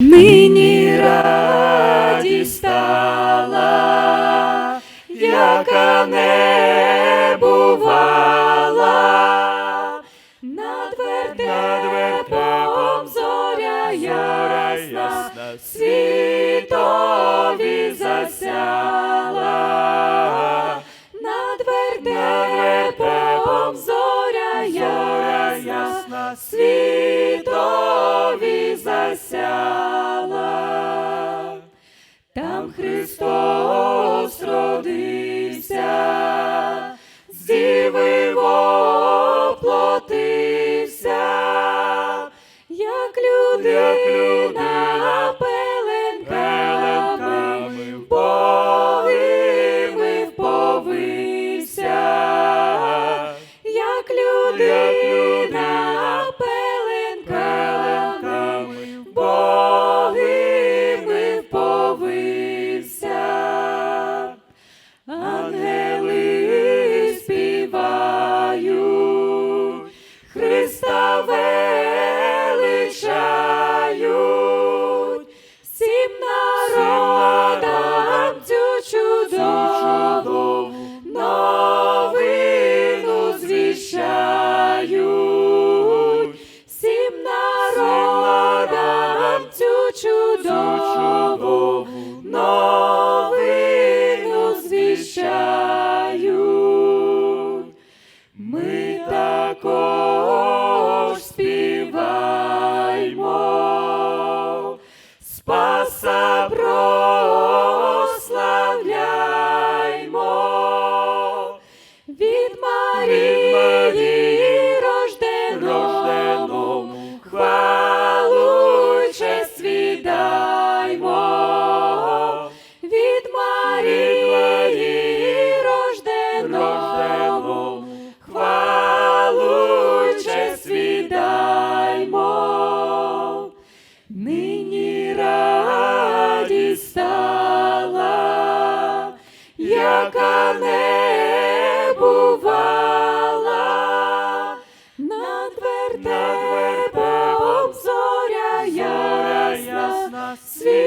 Нині радість стала, яка не бувала, над вертепом зоря ясна, світові засяла, над вертепом зоря ясна, світові засяла. Там Христос родився, з діви воплотився, як людина пеленками в боги вповився, як людина Марії рожденому, хвалу честь віддаймо, від Марії рожденому, хвалу честь віддаймо. Нині радість стала, яка не ясна,